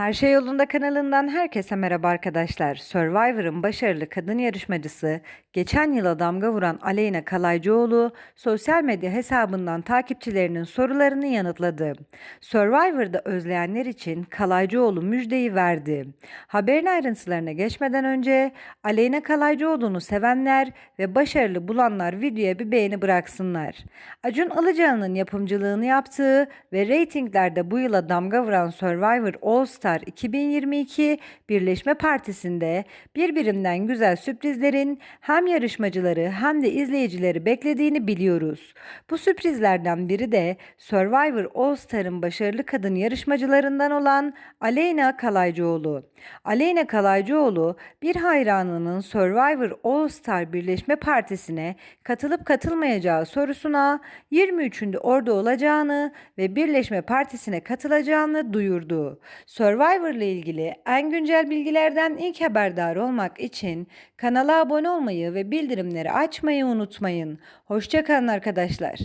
Her Şey Yolunda kanalından herkese merhaba arkadaşlar. Survivor'ın başarılı kadın yarışmacısı, geçen yıla damga vuran Aleyna Kalaycıoğlu, sosyal medya hesabından takipçilerinin sorularını yanıtladı. Survivor'da özleyenler için Kalaycıoğlu müjdeyi verdi. Haberin ayrıntılarına geçmeden önce Aleyna Kalaycıoğlu'nu sevenler ve başarılı bulanlar videoya bir beğeni bıraksınlar. Acun Ilıcalı'nın yapımcılığını yaptığı ve reytinglerde bu yıla damga vuran Survivor All Star 2022 Birleşme Partisi'nde birbirinden güzel sürprizlerin hem yarışmacıları hem de izleyicileri beklediğini biliyoruz. Bu sürprizlerden biri de Survivor All Star'ın başarılı kadın yarışmacılarından olan Aleyna Kalaycıoğlu. Aleyna Kalaycıoğlu bir hayranının Survivor All Star Birleşme Partisi'ne katılıp katılmayacağı sorusuna 23'ünde orada olacağını ve Birleşme Partisi'ne katılacağını duyurdu. Survivor ile ilgili en güncel bilgilerden ilk haberdar olmak için kanala abone olmayı ve bildirimleri açmayı unutmayın. Hoşçakalın arkadaşlar.